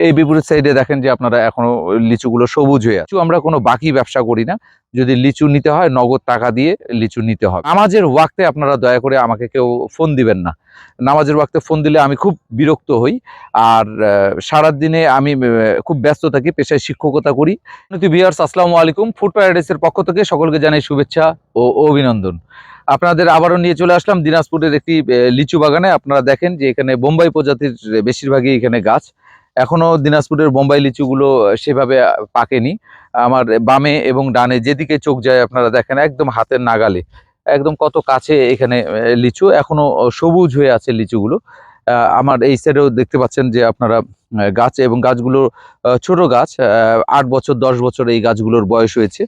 এই বিপরীত সাইডে দেখেন যে আপনারা এখনও লিচুগুলো সবুজ হয়ে আছে। আমরা কোনো বাকি ব্যবসা করি না। যদি লিচু নিতে হয়, নগদ টাকা দিয়ে লিচু নিতে হবে। নামাজের ওয়াক্তে আপনারা দয়া করে আমাকে কেউ ফোন দিবেন না। নামাজের ওয়াক্তে ফোন দিলে আমি খুব বিরক্ত হই। আর সারা দিনে আমি খুব ব্যস্ত থাকি, পেশায় শিক্ষকতা করি। ভিউয়ার্স আসসালামু আলাইকুম। ফুড প্যারাডাইসের পক্ষ থেকে সকলকে জানাই শুভেচ্ছা ও অভিনন্দন। আপনাদের আবারও নিয়ে চলে আসলাম দিনাজপুরের একটি লিচু বাগানে। আপনারা দেখেন যে এখানে বোম্বাই প্রজাতির বেশিরভাগই এখানে গাছ। এখনও দিনাজপুরের বোম্বাই লিচুগুলো সেভাবে পাকেনি। আমার বামে এবং ডানে যেদিকে চোখ যায় আপনারা দেখেন, একদম হাতের নাগালে। একদম কত কাছে এখানে লিচু। এখনও সবুজ হয়ে আছে লিচুগুলো। আমার এই সাইডেও দেখতে পাচ্ছেন যে আপনারা গাছ এবং গাছগুলো ছোট গাছ আট বছর, দশ বছর এই গাছগুলোর বয়স হয়েছে।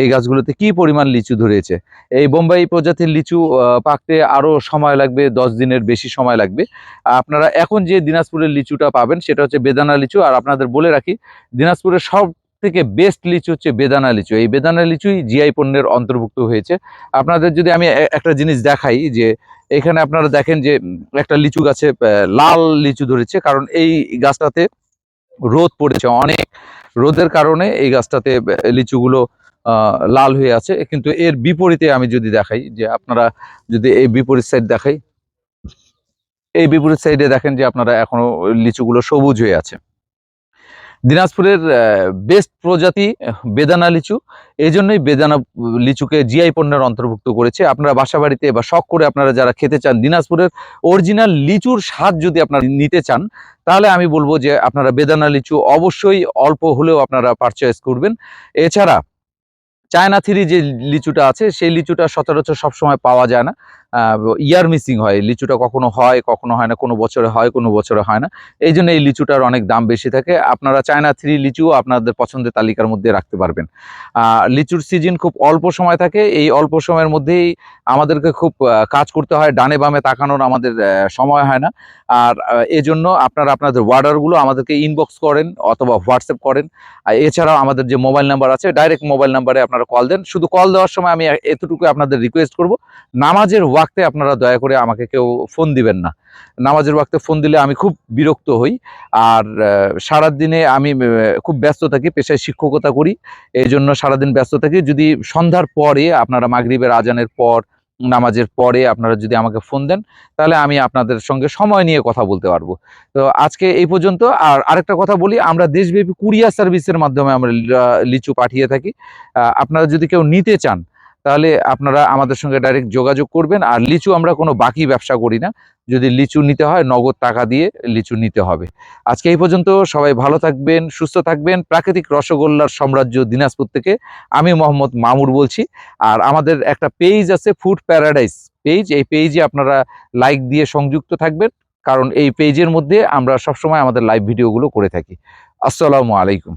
এই গাছগুলোতে কি পরিমাণ লিচু ধরেছে? এই বোম্বাই প্রজাতির লিচু পাকতে আরও সময় লাগবে, দশ দিনের বেশি সময় লাগবে। আপনারা এখন যে দিনাজপুরের লিচুটা পাবেন, সেটা হচ্ছে বেদানা লিচু। আর আপনাদের বলে রাখি, দিনাজপুরের সব থেকে বেস্ট লিচু হচ্ছে বেদানা লিচু। এই বেদানা লিচুই জিআই পণ্যের অন্তর্ভুক্ত হয়েছে। আপনাদের যদি আমি একটা জিনিস দেখাই যে, এখানে আপনারা দেখেন যে, একটা লিচু গাছে লাল লিচু ধরেছে, কারণ এই গাছটাতে রোদ পড়েছে অনেক। রোদের কারণে এই গাছটাতে লিচুগুলো লাল হয়ে আছে। কিন্তু এর বিপরীতে আমি যদি দেখাই যে, আপনারা যদি এই বিপরীত সাইড দেখাই, এই বিপরীত সাইডে দেখেন যে, আপনারা এখনও লিচুগুলো সবুজ হয়ে আছে। দিনাজপুরের বেস্ট প্রজাতি, বেদানা লিচু। এই জন্যই বেদানা লিচুকে জিআই পণ্যের অন্তর্ভুক্ত করেছে। আপনারা বাসা বাড়িতে বা শখ করে আপনারা যারা খেতে চান দিনাজপুরের অরিজিনাল লিচুর স্বাদ যদি আপনারা নিতে চান, তাহলে আমি বলব যে আপনারা বেদানা লিচু অবশ্যই অল্প হলেও আপনারা পারচেস করবেন। এছাড়া চায়না থ্রি যে লিচুটা আছে, সেই লিচুটা সচরাচর সবসময় পাওয়া যায় না। ইয়ার মিসিং হয়। লিচুটা কখনো হয় কখনো হয় না, কোনো বছরে হয়, কোনো বছরে হয় না। এই জন্য এই লিচুটার অনেক দাম বেশি থাকে। আপনারা চায়না থ্রি লিচুও আপনাদের পছন্দের তালিকার মধ্যে রাখতে পারবেন। লিচুর সিজন খুব অল্প সময় থাকে। এই অল্প সময়ের মধ্যেই আমাদেরকে খুব কাজ করতে হয়। ডানে বামে তাকানোর আমাদের সময় হয় না। আর এজন্য আপনারা আপনাদের ওয়ার্ডারগুলো আমাদেরকে ইনবক্স করেন অথবা হোয়াটসঅ্যাপ করেন। এছাড়াও আমাদের যে মোবাইল নাম্বার আছে ডাইরেক্ট মোবাইল নাম্বারে আপনারা কল দেন। শুধু কল দেওয়ার সময় আমি এতটুকু আপনাদের রিকোয়েস্ট করব। নামাজের ওয়াক্তে আপনারা দয়া করে আমাকে কেউ ফোন দিবেন না। নামাজের ওয়াক্তে ফোন দিলে আমি খুব বিরক্ত হই। আর সারাদিনে আমি খুব ব্যস্ত থাকি, পেশায় শিক্ষকতা করি। এই জন্য সারাদিন ব্যস্ত থাকি। যদি সন্ধ্যার পরে আপনারা মাগরিবের আজানের পর, নামাজের পরে আপনারা যদি আমাকে ফোন দেন, তাহলে আমি আপনাদের সঙ্গে সময় নিয়ে কথা বলতে পারব। তো আজকে এই পর্যন্ত। আর আরেকটা কথা বলি, আমরা দেশব্যাপী কুরিয়ার সার্ভিসের মাধ্যমে আমরা লিচু পাঠিয়ে থাকি। আপনারা যদি কেউ নিতে চান তাহলে আপনারা আমাদের সঙ্গে ডাইরেক্ট যোগাযোগ করবেন। আর লিচু আমরা কোনো বাকি ব্যবসা করি না। যদি লিচু নিতে হয়, নগদ টাকা দিয়ে লিচু নিতে হবে। আজকে এই পর্যন্ত সবাই ভালো থাকবেন, সুস্থ থাকবেন। প্রাকৃতিক রসগোল্লার সাম্রাজ্য দিনাজপুর থেকে আমি মোহাম্মদ মামুর বলছি। আর আমাদের একটা পেজ আছে ফুড প্যারাডাইস পেজ এই পেজে আপনারা লাইক দিয়ে সংযুক্ত থাকবেন। কারণ এই পেজের মধ্যে আমরা সবসময় আমাদের লাইভ ভিডিওগুলো করে থাকি। আসসালামু আলাইকুম।